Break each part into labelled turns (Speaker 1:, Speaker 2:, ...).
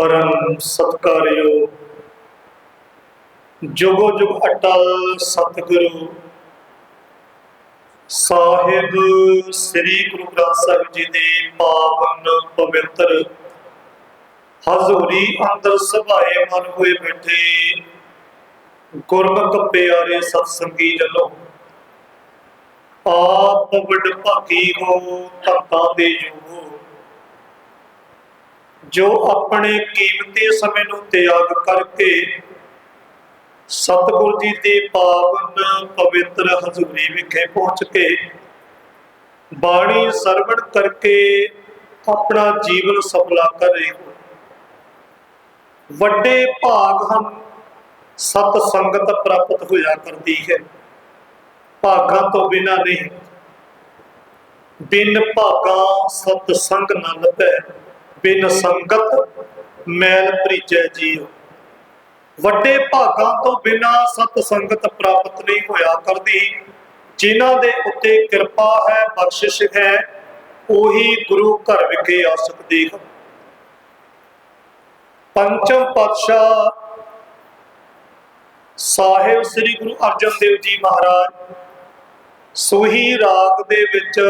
Speaker 1: ਪਰਮ ਸਤਕਾਰਿਓ। ਜੁਗੋ ਜੁਗ ਅਟਲ ਸਤਿਗੁਰੂ। ਸਾਹਿਬ ਸ੍ਰੀ ਗੁਰੂ ਗ੍ਰੰਥ ਸਾਹਿਬ ਜੀ ਦੇ ਪਾਵਨ ਪਵਿੱਤਰ। ਹਜ਼ੂਰੀ ਅੰਦਰ ਸਭਾਏ ਮਨ ਹੋਏ ਬੈਠੇ। ਗੁਰਮੁਖ ਪਿਆਰੇ ਸਤਸੰਗੀ ਜਨੋ। ਆਪ ਵੱਡ ਭਾਗੀ ਹੋ ਧਰਤਾਂ ਦੇ ਜੋਗੋ। ਜੋ ਆਪਣੇ ਕੀਮਤੀ ਸਮੇਂ ਨੂੰ ਤਿਆਗ ਕਰਕੇ ਸਤਿਗੁਰ ਜੀ ਦੇ ਪਾਵਨ ਪਵਿੱਤਰ ਹਜ਼ੂਰੀ ਵਿਖੇ ਪਹੁੰਚ ਕੇ ਬਾਣੀ ਸਰਵਣ ਕਰਕੇ ਆਪਣਾ ਜੀਵਨ ਸਫਲਾ ਕਰ ਰਹੇ ਹੋ ਵੱਡੇ ਭਾਗ ਹਨ, ਸਤ ਸੰਗਤ ਪ੍ਰਾਪਤ ਹੋਇਆ ਕਰਦੀ ਹੈ। ਭਾਗਾਂ ਤੋਂ ਬਿਨਾ ਨਹੀਂ। ਬਿਨ ਭਾਗਾਂ ਸਤ ਸੰਗ ਨਾ ਲੱਭੈ ਬਿਨ ਸੰਗਤ ਮੈਲ ਭਰੀਜੈ ਜੀਉ। ਵੱਡੇ ਭਾਗਾਂ ਤੋਂ ਬਿਨਾ ਸਤ ਸੰਗਤ ਪ੍ਰਾਪਤ ਨਹੀਂ ਹੋਇਆ ਕਰਦੀ। ਜਿਨ੍ਹਾਂ ਦੇ ਉੱਤੇ ਕਿਰਪਾ ਹੈ, ਬਖਸ਼ਿਸ਼ ਹੈ, ਉਹੀ ਗੁਰੂ ਘਰ ਵਿਖੇ ਆ ਸਕਦੀ ਹੈ। ਪੰਚਮ ਪਾਤਸ਼ਾਹ ਸਾਹਿਬ ਸ੍ਰੀ ਗੁਰੂ ਅਰਜਨ ਦੇਵ ਜੀ ਮਹਾਰਾਜ ਸੋਹੀ ਰਾਗ ਦੇ ਵਿੱਚ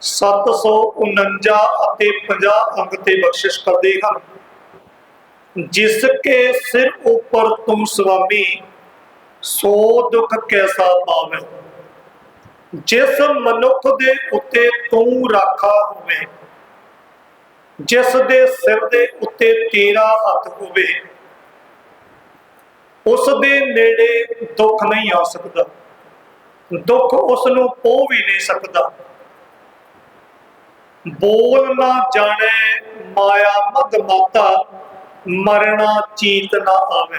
Speaker 1: 749 ਅਤੇ 50 ਅੰਗ ਤੇ ਬਖਸ਼ਿਸ਼ ਕਰਦੇ ਹਨ। ਜਿਸ ਕੇ ਸਿਰ ਉੱਪਰ ਤੁਮ ਸੁਆਮੀ, ਸੋ ਦੁੱਖ ਕੈਸਾ ਪਾਵੇਂ। ਜਿਸ ਮਨੁੱਖ ਦੇ ਉੱਤੇ ਤੂੰ ਰਾਖਾ ਹੋਵੇ, ਜਿਸ ਦੇ ਸਿਰ ਦੇ ਉੱਤੇ ਤੇਰਾ ਹੱਥ ਹੋਵੇ, ਉਸ ਦੇ ਨੇੜੇ ਦੁੱਖ ਨਹੀਂ ਆ ਸਕਦਾ। ਦੁੱਖ ਉਸ ਨੂੰ ਪੋ ਵੀ ਨਹੀਂ ਸਕਦਾ। ਬੋਲ ਨਾ ਜਾਣੇ, ਮਾਇਆ ਮਦ ਮਾਤਾ ਮਰਣਾ ਚੀਤ ਨਾ ਆਵੇ।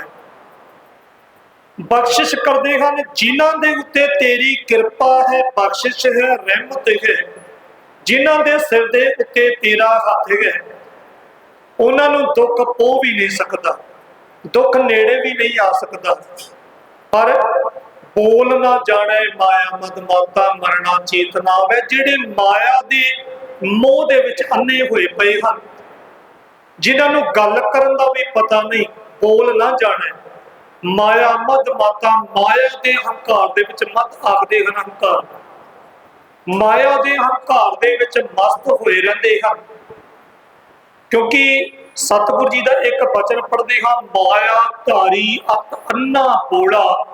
Speaker 1: ਬਖਸ਼ਿਸ਼ ਕਰਦੇ ਹਨ ਜਿਨ੍ਹਾਂ ਦੇ ਉੱਤੇ ਤੇਰੀ ਕਿਰਪਾ ਹੈ, ਬਖਸ਼ਿਸ਼ ਹੈ, ਰਹਿਮਤ ਹੈ। ਜਿਨ੍ਹਾਂ ਦੇ ਸਿਰ ਦੇ ਉੱਤੇ ਤੇਰਾ ਹੱਥ ਹੈ, ਉਹਨਾਂ ਨੂੰ ਦੁੱਖ ਪੋ ਵੀ ਨਹੀਂ ਸਕਦਾ, ਦੁੱਖ ਨੇੜੇ ਵੀ ਨਹੀਂ ਆ ਸਕਦਾ। ਪਰ ਬੋਲ ਨਾ ਜਾਣੇ, ਮਾਇਆ ਮਦ ਮਾਤਾ ਮਰਣਾ ਚੇਤਨਾ ਆਵੇ। ਜਿਹੜੇ ਮਾਇਆ ਦੇ ਮੋਹ ਦੇ ਵਿੱਚ ਅੰਨੇ ਹੋਏ ਪਏ ਹਨ। ਜਿਨ੍ਹਾਂ ਨੂੰ ਗੱਲ ਕਰਨ ਦਾ ਵੀ ਪਤਾ ਨਹੀਂ, ਬੋਲ ਨਾ ਜਾਣੇ। ਮਾਇਆ ਮਦ ਮਾਤਾ, ਮਾਇਆ ਦੇ ਹੰਕਾਰ ਦੇ ਵਿੱਚ ਮਤ ਆਖਦੇ ਹਨ ਹੰਕਾਰ। ਮਾਇਆ ਦੇ ਹੰਕਾਰ ਦੇ ਵਿੱਚ ਮਸਤ ਹੋਏ ਰਹਿੰਦੇ ਹਨ। ਕਿਉਂਕਿ ਸਤਿਗੁਰੂ ਜੀ ਦਾ ਇੱਕ ਬਚਨ ਪੜ੍ਹਦੇ ਹਾਂ, ਮਾਇਆ ਧਾਰੀ ਅਤ ਅੰਨਾ ਬੋੜਾ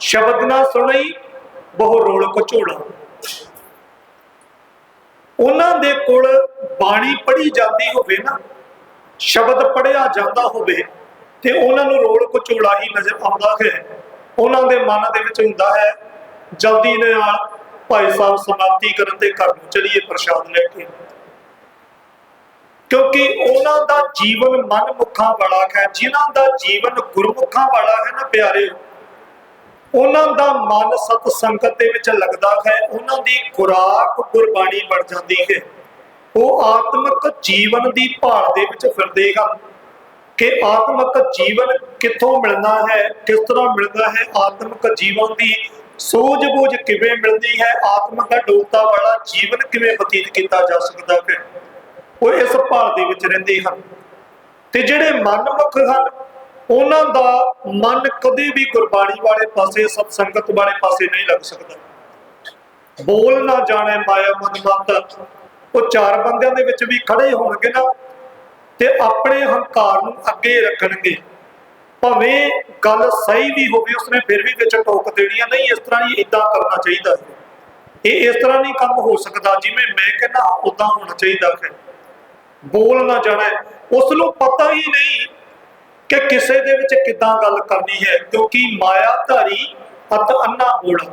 Speaker 1: ਸ਼ਬਦ ਨਾ ਸੁਣਈ, ਬਹੁ ਰੋਲ ਕਚੋੜਾ ਉਹਨਾਂ ਦੇ ਕੋਲ ਬਾਣੀ ਪੜ੍ਹੀ ਜਾਂਦੀ ਹੋਵੇ ਨਾ, ਸ਼ਬਦ ਪੜਿਆ ਜਾਂਦਾ ਹੋਵੇ, ਤੇ ਉਹਨਾਂ ਨੂੰ ਰੋਲ ਕਚੋੜਾ ਹੀ ਨਜ਼ਰ ਆਉਂਦਾ ਹੈ। ਉਹਨਾਂ ਦੇ ਮਨ ਦੇ ਵਿੱਚ ਹੁੰਦਾ ਹੈ, ਜਲਦੀ ਨਾਲ ਭਾਈ ਸਾਹਿਬ ਸਮਾਪਤੀ ਕਰਨ ਤੇ ਘਰ ਨੂੰ ਚਲੀਏ ਪ੍ਰਸ਼ਾਦ ਲੈ ਕੇ। ਕਿਉਂਕਿ ਉਹਨਾਂ ਦਾ ਜੀਵਨ ਮਨਮੁਖਾਂ ਵਾਲਾ ਹੈ, ਜਿਨ੍ਹਾਂ ਦਾ ਜੀਵਨ ਗੁਰਮੁਖਾਂ ਵਾਲਾ ਹੈ ਨਾ ਪਿਆਰੇ। ਉਹਨਾਂ ਦਾ ਮਨ ਸਤ ਸੰਗਤ ਦੇ ਵਿੱਚ ਲੱਗਦਾ ਹੈ, ਉਹਨਾਂ ਦੀ ਖੁਰਾਕ ਗੁਰਬਾਣੀ ਬਣ ਜਾਂਦੀ ਹੈ। ਉਹ ਆਤਮਿਕ ਜੀਵਨ ਦੀ ਭਾਲ ਦੇ ਵਿੱਚ ਫਿਰਦੇ ਹਨ ਕਿ ਆਤਮਿਕ ਜੀਵਨ ਕਿੱਥੋਂ ਮਿਲਣਾ ਹੈ, ਕਿਸ ਤਰ੍ਹਾਂ ਮਿਲਦਾ ਹੈ, ਆਤਮਿਕ ਜੀਵਨ ਦੀ ਸੂਝ-ਬੂਝ ਕਿਵੇਂ ਮਿਲਦੀ ਹੈ, ਆਤਮਿਕ ਅਡੋਲਤਾ ਵਾਲਾ ਜੀਵਨ ਕਿਵੇਂ ਬਤੀਤ ਕੀਤਾ ਜਾ ਸਕਦਾ ਹੈ। ਉਹ ਇਸ ਭਾਲ ਦੇ ਵਿੱਚ ਰਹਿੰਦੇ ਹਨ। ਤੇ ਜਿਹੜੇ ਮਨਮੁਖ ਹਨ, ਉਹਨਾਂ ਦਾ ਮਨ ਕਦੇ ਵੀ ਗੁਰਬਾਣੀ ਵਾਲੇ ਪਾਸੇ ਸਤ ਸੰਗਤ ਵਾਲੇ ਪਾਸੇ ਨਹੀਂ ਲੱਗ ਸਕਦਾ। ਬੋਲ ਨਾ ਜਾਣੇ ਮਾਇਆ ਮਨ ਮਤ ਉਹ ਚਾਰ ਬੰਦਿਆਂ ਦੇ ਵਿੱਚ ਵੀ ਖੜੇ ਹੋਣਗੇ ਨਾ ਤੇ ਆਪਣੇ ਹੰਕਾਰ ਨੂੰ ਅੱਗੇ ਰੱਖਣਗੇ। ਭਾਵੇਂ ਗੱਲ ਸਹੀ ਵੀ ਹੋਵੇ, ਉਸਨੇ ਫਿਰ ਵੀ ਵਿੱਚ ਟੋਕ ਦੇਣੀ ਆ। ਨਹੀਂ, ਇਸ ਤਰ੍ਹਾਂ ਨਹੀਂ ਇਦਾਂ ਕਰਨਾ ਚਾਹੀਦਾ ਇਹ ਇਸ ਤਰ੍ਹਾਂ ਨਹੀਂ ਕੰਮ ਹੋ ਸਕਦਾ ਜਿਵੇਂ ਮੈਂ ਕਹਿੰਦਾ ਉਦਾਂ ਹੋਣਾ ਚਾਹੀਦਾ ਹੈ। ਬੋਲ ਨਾ ਜਾਣਾ। ਉਸ ਨੂੰ ਪਤਾ ਹੀ ਨਹੀਂ ਕਿ ਕਿਸੇ ਦੇ ਵਿੱਚ ਕਿੱਦਾਂ ਗੱਲ ਕਰਨੀ ਹੈ, ਕਿਉਂਕਿ ਮਾਇਆ ਧਾਰੀ ਅਤ ਅੰਨਾ ਬੋਲਾ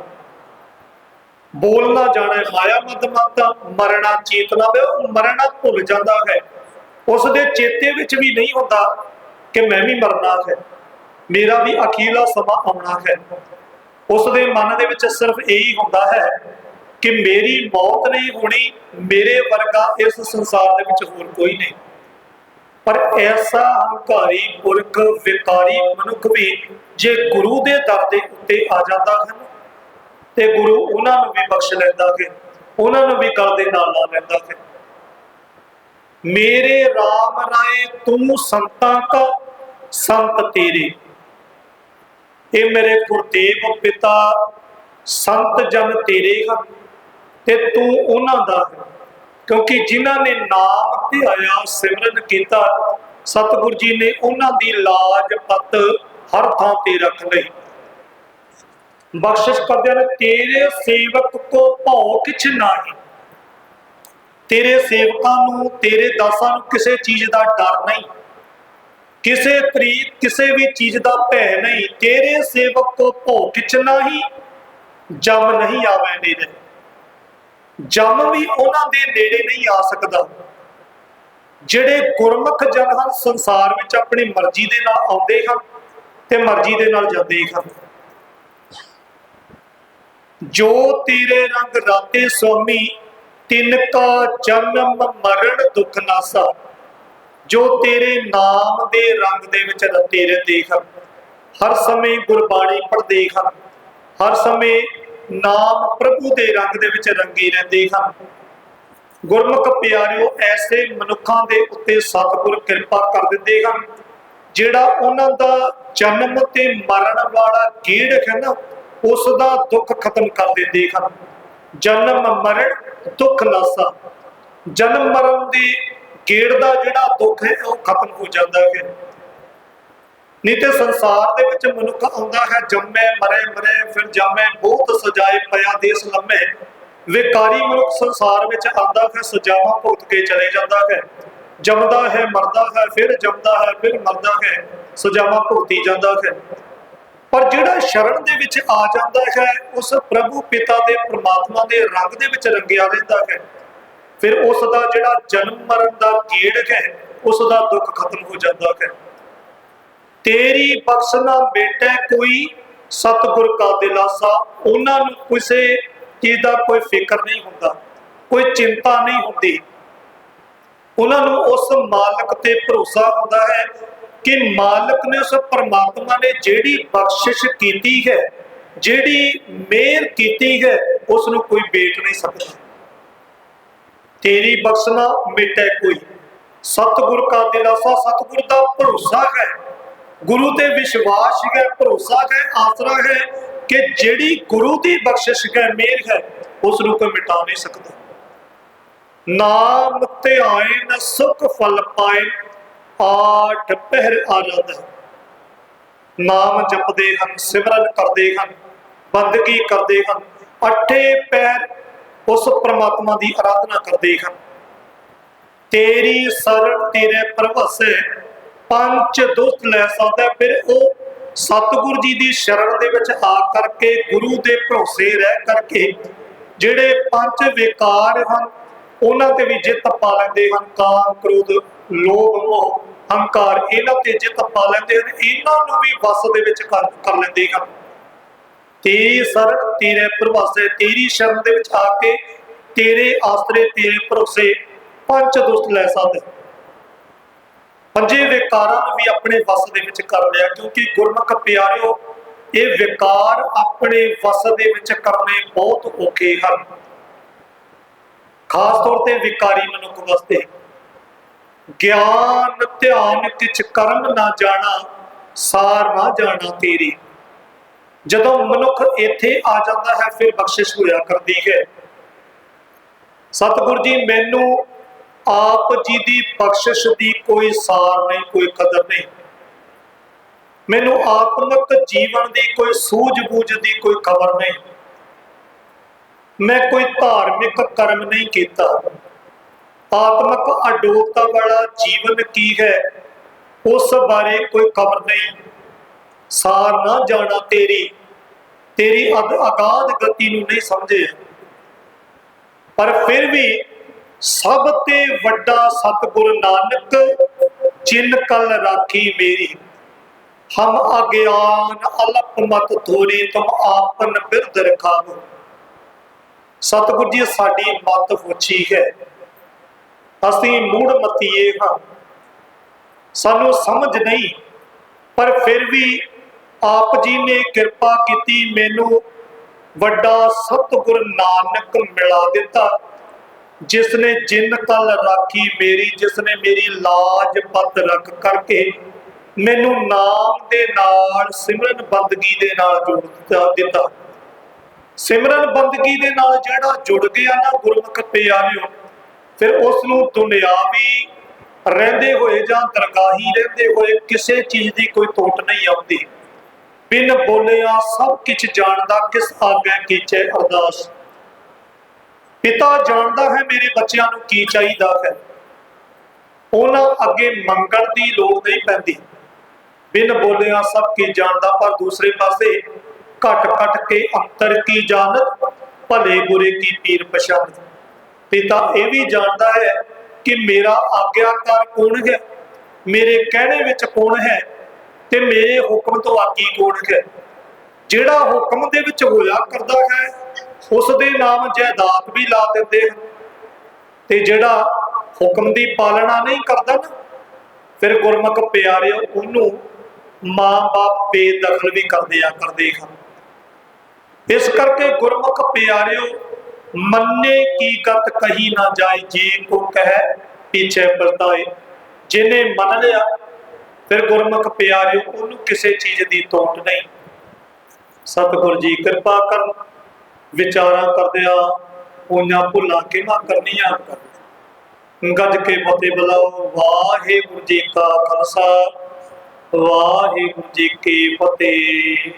Speaker 1: ਬੋਲ ਨਾ ਜਾਣਾ, ਮਾਇਆ ਮਦ ਮਰਣਾ ਚੇਤਨਾ ਵੇ, ਉਹ ਮਰਣਾ ਭੁੱਲ ਜਾਂਦਾ ਹੈ। ਉਸ ਦੇ ਚੇਤੇ ਵਿੱਚ ਵੀ ਨਹੀਂ ਹੁੰਦਾ ਕਿ ਮੈਂ ਵੀ ਮਰਨਾ ਹੈ। ਮੇਰਾ ਵੀ ਅਖੀਲਾ ਸਮਾਂ ਆਉਣਾ ਹੈ। ਉਸ ਦੇ ਮਨ ਦੇ ਵਿੱਚ ਸਿਰਫ ਇਹੀ ਹੁੰਦਾ ਹੈ ਕਿ ਮੇਰੀ ਮੌਤ ਨਹੀਂ ਹੋਣੀ, ਮੇਰੇ ਵਰਗਾ ਇਸ ਸੰਸਾਰ ਦੇ ਵਿੱਚ ਹੋਰ ਕੋਈ ਨਹੀਂ। ਪਰ ਐਸਾ ਹੰਕਾਰੀ ਪੁਰਖ, ਵਿਕਾਰੀ ਮਨੁੱਖ ਵੀ ਜੇ ਗੁਰੂ ਦੇ ਦਰ ਦੇ ਉੱਤੇ ਆ ਜਾਂਦਾ ਹੈ ਤੇ ਗੁਰੂ ਉਹਨਾਂ ਨੂੰ ਵੀ ਬਖਸ਼ ਲੈਂਦਾ ਹੈ ਉਹਨਾਂ ਨੂੰ ਵੀ ਗਲ ਦੇ ਨਾਲ ਲਾ ਲੈਂਦਾ ਹੈ ਮੇਰੇ RAM ਰਾਏ, ਤੂੰ ਸੰਤਾਂ ਕਾ ਸੰਤ ਤੇਰੇ। ਇਹ ਮੇਰੇ ਗੁਰਦੇਵ ਪਿਤਾ, ਸੰਤ ਜਨ ਤੇਰੇ ਹਨ ਤੇ ਤੂੰ ਉਹਨਾਂ ਦਾ ਹੈ। ਕਿਉਂਕਿ ਜਿਨ੍ਹਾਂ ਨੇ ਨਾਮ ਤੇ ਆਇਆ, ਸਿਮਰਨ ਕੀਤਾ, ਸਤਿਗੁਰੂ ਜੀ ਨੇ ਉਹਨਾਂ ਦੀ ਲਾਜ ਪਤ ਹਰ ਥਾਂ ਤੇ ਰੱਖ ਲਈ। ਬਖਸ਼ਿਸ਼ ਕਰਦੇ ਨੇ ਤੇਰੇ ਸੇਵਕ ਕੋ ਭਉ ਕਿਛ ਨਾਹੀ। ਤੇਰੇ ਸੇਵਕਾਂ ਨੂੰ, ਤੇਰੇ ਦਾਸਾਂ ਨੂੰ ਕਿਸੇ ਚੀਜ਼ ਦਾ ਡਰ ਨਹੀਂ। ਕਿਸੇ ਤਰੀਕ ਕਿਸੇ ਵੀ ਚੀਜ਼ ਦਾ ਭੈ ਨਹੀਂ। ਤੇਰੇ ਸੇਵਕ ਕੋ ਭਉ ਕਿਛ ਨਾਹੀ, ਜਮ ਨਹੀਂ ਆਵੇ ਨੇੜੇ। ਜਮ ਵੀ ਉਹਨਾਂ ਦੇ ਨੇੜੇ ਨਹੀਂ ਆ ਸਕਦਾ। ਜਿਹੜੇ ਗੁਰਮੁਖ ਜਨ ਹਨ, ਸੰਸਾਰ ਵਿੱਚ ਆਪਣੀ ਮਰਜ਼ੀ ਦੇ ਨਾਲ ਆਉਂਦੇ ਹਨ ਤੇ ਮਰਜ਼ੀ ਦੇ ਨਾਲ ਜਾਂਦੇ ਹਨ। ਜੋ ਤੇਰੇ ਰੰਗ ਰਾਤੇ ਸੋਮੀ, ਤਿਨ ਕਾ ਜਨਮ ਮਰਨ ਦੁਖ ਨਾਸਾ। ਜੋ ਤੇਰੇ ਨਾਮ ਦੇ ਰੰਗ ਦੇ ਵਿੱਚ ਰਤੇ ਰਹਿੰਦੇ ਹਨ, ਹਰ ਸਮੇਂ ਗੁਰਬਾਣੀ ਪੜ੍ਹਦੇ ਹਨ, ਹਰ ਸਮੇਂ ਨਾਮ ਪ੍ਰਭੂ ਦੇ ਰੰਗ ਦੇ ਵਿੱਚ ਰੰਗੇ ਰਹਿੰਦੇ ਹਨ। ਗੁਰਮੁਖ ਪਿਆਰਿਓ, ਐਸੇ ਮਨੁੱਖਾਂ ਦੇ ਉੱਤੇ ਸਤਿਗੁਰ ਕਿਰਪਾ ਕਰ ਦਿੰਦੇ ਹਨ, ਜਿਹੜਾ ਉਹਨਾਂ ਦਾ ਜਨਮ ਤੇ ਮਰਨ ਵਾਲਾ ਗੇੜ ਹੈ ਨਾ ਉਸ ਦਾ ਦੁੱਖ ਖਤਮ ਕਰ ਦਿੰਦੇ ਹਨ। ਜਨਮ ਮਰਨ ਦੁੱਖ ਨਾਸਾ। ਜਨਮ ਮਰਨ ਦੀ ਗੇੜ ਦਾ ਜਿਹੜਾ ਦੁੱਖ ਹੈ, ਉਹ ਖਤਮ ਹੋ ਜਾਂਦਾ ਹੈ। ਨਹੀਂ ਤੇ ਸੰਸਾਰ ਦੇ ਵਿੱਚ ਮਨੁੱਖ ਆਉਂਦਾ ਹੈ, ਜੰਮੇ, ਮਰੇ ਮਰੇ, ਫਿਰ ਜਾਮੇ ਬਹੁਤ ਸਜਾਏ ਪਿਆ ਦੇਸ ਲੰਮੇ। ਵਿਕਾਰੀ ਮਨੁੱਖ ਸੰਸਾਰ ਵਿੱਚ ਆਉਂਦਾ ਹੈ, ਸਜਾਵਾਂ ਭੁਗਤ ਕੇ ਚਲੇ ਜਾਂਦਾ ਹੈ। ਜੰਮਦਾ ਹੈ, ਮਰਦਾ ਹੈ, ਫਿਰ ਜੰਮਦਾ ਹੈ, ਫਿਰ ਮਰਦਾ ਹੈ, ਸਜਾਵਾਂ ਭੁਗਤੀ ਜਾਂਦਾ ਹੈ। ਪਰ ਜਿਹੜਾ ਸ਼ਰਨ ਦੇ ਵਿੱਚ ਆ ਜਾਂਦਾ ਹੈ, ਉਸ ਪ੍ਰਭੂ ਪਿਤਾ ਦੇ ਪ੍ਰਮਾਤਮਾ ਦੇ ਰੰਗ ਦੇ ਵਿੱਚ ਰੰਗਿਆ ਰਹਿੰਦਾ ਹੈ। ਫਿਰ ਉਸ ਦਾ ਜਿਹੜਾ ਜਨਮ ਮਰਨ ਦਾ ਗੇੜ ਹੈ ਉਸ ਦਾ ਦੁੱਖ ਖਤਮ ਹੋ ਜਾਂਦਾ ਹੈ। ਤੇਰੀ ਬਖਸ਼ਨਾ ਬੇਟੇ, ਕੋਈ ਸਤਿਗੁਰ ਕਾ ਦਿਲਾਸਾ, ਉਹਨਾਂ ਨੂੰ ਕਿਸੇ ਚੀਜ਼ ਦਾ ਕੋਈ ਫਿਕਰ ਨਹੀਂ ਹੁੰਦਾ, ਕੋਈ ਚਿੰਤਾ ਨਹੀਂ ਹੁੰਦੀ। ਉਹਨਾਂ ਨੂੰ ਉਸ ਮਾਲਕ ਤੇ ਭਰੋਸਾ ਹੁੰਦਾ ਹੈ ਕਿ ਮਾਲਕ ਨੇ ਉਸ ਪਰਮਾਤਮਾ ਨੇ ਜਿਹੜੀ ਬਖਸ਼ਿਸ਼ ਕੀਤੀ ਹੈ, ਜਿਹੜੀ ਮਿਹਰ ਕੀਤੀ ਹੈ ਉਸ ਨੂੰ ਕੋਈ ਵੇਟ ਨਹੀਂ ਸਕਦਾ। ਤੇਰੀ ਬਖਸ਼ਣਾ ਮਿਟੇ ਕੋਈ। ਸਤਿਗੁਰ ਕਾ ਦਿਲਾਸਾ, ਸਤਿਗੁਰ ਦਾ ਭਰੋਸਾ ਹੈ। ਗੁਰੂ ਤੇ ਵਿਸ਼ਵਾਸ ਹੈ, ਭਰੋਸਾ ਹੈ, ਆਸਰਾ ਹੈ ਕਿ ਜਿਹੜੀ ਗੁਰੂ ਦੀ ਬਖਸ਼ਿਸ਼ ਹੈ, ਮਿਹਰ ਹੈ ਉਸ ਨੂੰ ਕੋਈ ਮਿਟਾ ਨਹੀਂ ਸਕਦਾ। ਨਾਮ ਤੇ ਆਏ ਨ ਸੁਖ ਫਲ ਪਾਏ ਆਠ ਪਹਿਰ ਆਨੰਦ। ਨਾਮ ਜਪਦੇ ਹਨ, ਸਿਮਰਨ ਕਰਦੇ ਹਨ, ਬੰਦਗੀ ਕਰਦੇ ਹਨ, ਅੱਠੇ ਪੈਰ ਉਸ ਪ੍ਰਮਾਤਮਾ ਦੀ ਆਰਾਧਨਾ ਕਰਦੇ ਹਨ। ਤੇਰੀ ਸਰਣ ਤੇਰੇ ਪ੍ਰਭਾਸੇ ਪੰਜ ਦੁੱਖ ਲੈ ਸਕਦਾ ਫਿਰ ਉਹ ਸਤਿਗੁਰੂ ਜੀ ਦੀ ਸ਼ਰਨ ਦੇ ਵਿੱਚ ਆ ਕਰਕੇ ਗੁਰੂ ਦੇ ਭਰੋਸੇ ਰਹਿ ਕਰਕੇ, ਜਿਹੜੇ ਪੰਜ ਵਿਕਾਰ ਹਨ ਉਹਨਾਂ ਤੇ ਵੀ ਜਿੱਤ ਪਾ ਲੈਂਦੇ ਹਨ। ਕਾਮ ਕ੍ਰੋਧ, ਲੋਭ, ਮੋਹ, ਹੰਕਾਰ, ਇਹਨਾਂ ਤੇ ਜਿੱਤ ਪਾ ਲੈਂਦੇ ਹਨ। ਇਹਨਾਂ ਨੂੰ ਵੀ ਵਸ ਦੇ ਵਿੱਚ ਕਰ ਲੈਂਦੇ ਹਨ। ਤੇਰੀ ਸ਼ਰਨ ਤੇਰੇ ਪ੍ਰਭਾਸੇ, ਤੇਰੀ ਸ਼ਰਨ ਦੇ ਵਿੱਚ ਆ ਕੇ ਤੇਰੇ ਆਸਰੇ, ਤੇਰੇ ਭਰੋਸੇ ਪੰਜ ਦੁਸਤ ਲੈ ਸਕਦੇ। ਪੰਜੇ ਵਿਕਾਰਾਂ ਨੂੰ ਵੀ ਆਪਣੇ ਵਸ ਦੇ ਵਿੱਚ ਕਰ ਲਿਆ, ਕਿਉਂਕਿ ਗੁਰਮੁਖ ਪਿਆਰਿਓ, ਇਹ ਵਿਕਾਰ ਆਪਣੇ ਵਸ ਦੇ ਵਿੱਚ ਕਰਨੇ ਬਹੁਤ ਔਖੇ ਹਨ। ਖਾਸ ਤੌਰ ਤੇ ਵਿਕਾਰੀ ਮਨੁੱਖ ਵਾਸਤੇ। ਗਿਆਨ, ਧਿਆਨ ਕਿਛ ਕਰਮ ਨਾ ਜਾਣਾ, ਸਾਰ ਨਾ ਜਾਣਾ ਤੇਰੀ। ਜਦੋਂ ਮਨੁੱਖ ਇੱਥੇ ਆ ਜਾਂਦਾ ਹੈ, ਫਿਰ ਬਖਸ਼ਿਸ਼ ਹੋਇਆ ਕਰਦੀ ਹੈ। ਸਤਿਗੁਰੂ ਜੀ, ਮੈਨੂੰ ਆਪ ਜੀ ਦੀ ਬਖਸ਼ਿਸ਼ ਦੀ ਕੋਈ ਸਾਰ ਨਹੀਂ, ਕੋਈ ਕਦਰ ਨਹੀਂ। ਮੈਨੂੰ ਆਤਮਿਕ ਜੀਵਨ ਦੀ ਕੋਈ ਸੂਝ-ਬੂਝ ਦੀ ਕੋਈ ਖਬਰ ਨਹੀਂ। ਮੈਂ ਕੋਈ ਧਾਰਮਿਕ ਕਰਮ ਨਹੀਂ ਕੀਤਾ। ਆਤਮਿਕ ਅਡੋਲਤਾ ਵਾਲਾ ਜੀਵਨ ਕੀ ਹੈ? ਉਸ ਬਾਰੇ ਕੋਈ ਖਬਰ ਨਹੀਂ। ਸਾਰ ਨਾ ਜਾਣਾ ਤੇਰੀ। ਤੇਰੀ ਅਗਾਧ ਗਤੀ ਨੂੰ ਨਹੀਂ ਸਮਝੇ। ਪਰ ਫਿਰ ਵੀ ਸਭ ਤੇ ਵੱਡਾ ਸਤਿਗੁਰ ਨਾਨਕ ਚਿੰਨ ਕਲ ਰਾਖੀ ਮੇਰੀ। ਹਮ ਅਗਿਆਨ ਅਲਪ ਮਤ ਥੋਰੀ ਤੁਮ ਆਪਨ ਬਿਰਧ ਰਖਾਵੋ। ਸਤਿਗੁਰ ਜੀ, ਸਾਡੀ ਮਤ ਹੋਛੀ ਹੈ। ਅਸੀਂ ਮੂੜ ਮਤੀਏ ਹਾਂ। ਸਾਨੂੰ ਸਮਝ ਨਹੀਂ, ਪਰ ਫਿਰ ਵੀ ਆਪ ਜੀ ਨੇ ਕਿਰਪਾ ਕੀਤੀ ਮੈਨੂੰ ਵੱਡਾ ਸਤਿਗੁਰ ਨਾਨਕ ਮਿਲਾ ਦਿੱਤਾ ਜਿਸ ਨੇ ਜਿੰਨ ਕਲ ਰਾਖੀ ਮੇਰੀ ਜਿਸ ਨੇ ਮੇਰੀ ਲਾਜ ਪਤ ਰੱਖ ਕਰਕੇ ਮੈਨੂੰ ਨਾਮ ਦੇ ਨਾਲ ਸਿਮਰਨ ਬੰਦਗੀ ਦੇ ਨਾਲ ਜੋੜ ਦਿੱਤਾ। ਸਿਮਰਨ ਬੰਦਗੀ ਦੇ ਨਾਲ ਜਿਹੜਾ ਜੁੜ ਗਿਆ ਨਾ ਗੁਰਮੁਖ ਪਿਆਰਿਓ, ਫਿਰ ਉਸ ਨੂੰ ਦੁਨਿਆਵੀ ਰਹਿੰਦੇ ਹੋਏ ਜਾਂ ਦਰਗਾਹੀ ਰਹਿੰਦੇ ਹੋਏ ਕਿਸੇ ਚੀਜ਼ ਦੀ ਕੋਈ ਟੋਟ ਨਹੀਂ ਆਉਂਦੀ। ਬਿਨ ਬੋਲਿਆ ਸਭ ਕੁਝ ਜਾਣਦਾ ਕਿਸ ਆਗੇ ਕੀਚੇ ਅਰਦਾਸ। ਪਿਤਾ ਜਾਣਦਾ ਹੈ ਮੇਰੇ ਬੱਚਿਆਂ ਨੂੰ ਕੀ ਚਾਹੀਦਾ ਹੈ। ਉਹਨਾਂ ਅੱਗੇ ਮੰਗਣ ਦੀ ਲੋੜ ਨਹੀਂ ਪੈਂਦੀ। ਬਿਨ ਬੋਲਿਆ ਸਭ ਕੀ ਜਾਣਦਾ ਪਰ ਦੂਸਰੇ ਪਾਸੇ ਘਟ ਘਟ ਕੇ ਅੰਤਰ ਕੀ ਜਾਣਤ, ਭਲੇ ਬੁਰੇ ਕੀ ਪੀਰ ਪਛਾਨਤ ਪਿਤਾ ਇਹ ਵੀ ਜਾਣਦਾ ਹੈ ਕਿ ਮੇਰਾ ਆਗਿਆਕਾਰ ਕੌਣ ਹੈ, ਮੇਰੇ ਕਹਿਣੇ ਵਿੱਚ ਕੌਣ ਹੈ ਤੇ ਮੇਰੇ ਹੁਕਮ ਤੋਂ ਆਗੀ ਕੌਣ ਹੈ। ਜਿਹੜਾ ਹੁਕਮ ਦੇ ਵਿੱਚ ਹੋਇਆ ਕਰਦਾ ਹੈ ਉਸ ਦੇ ਨਾਮ ਜਾਇਦਾਦ ਵੀ ਲਾ ਦਿੰਦੇ ਹਨ। ਤੇ ਜਿਹੜਾ ਹੁਕਮ ਦੀ ਪਾਲਣਾ ਨਹੀਂ ਕਰਦਾ ਨਾ, ਫਿਰ ਗੁਰਮੁਖ ਪਿਆਰਿਓ ਉਹਨੂੰ ਮਾਂ-ਬਾਪ ਬੇਦਖਲ ਵੀ ਕਰਦੇ ਆ ਕਰਦੇ ਹਨ। ਇਸ ਕਰਕੇ ਗੁਰਮੁਖ ਪਿਆਰਿਓ, ਮੰਨੇ ਕੀ ਗਤ ਕਹੀ ਨਾ ਜਾਏ, ਜੀ ਕੋ ਕਹੈ ਪਿਛੇ ਪਰਤਾਏ। ਜਿਨੇ ਮੰਨ ਲਿਆ, ਫਿਰ ਗੁਰਮੁਖ ਪਿਆਰਿਓ, ਉਹਨੂੰ ਕਿਸੇ ਚੀਜ਼ ਦੀ ਤੋਟ ਨਹੀਂ। ਸਤਿਗੁਰ ਜੀ ਕਿਰਪਾ ਕਰਨ, ਵਿਚਾਰਾਂ ਕਰਦਿਆਂ ਉਹਨਾਂ ਭੁੱਲਾਂ ਕਿਵੇਂ ਕਰਨੀਆਂ ਕਰ ਗੱਜ ਕੇ ਫਤਿਹ ਬੁਲਾਓ, ਵਾਹਿਗੁਰੂ ਜੀ ਕਾ ਖਾਲਸਾ, ਵਾਹਿਗੁਰੂ ਜੀ ਕੀ ਫਤਿਹ।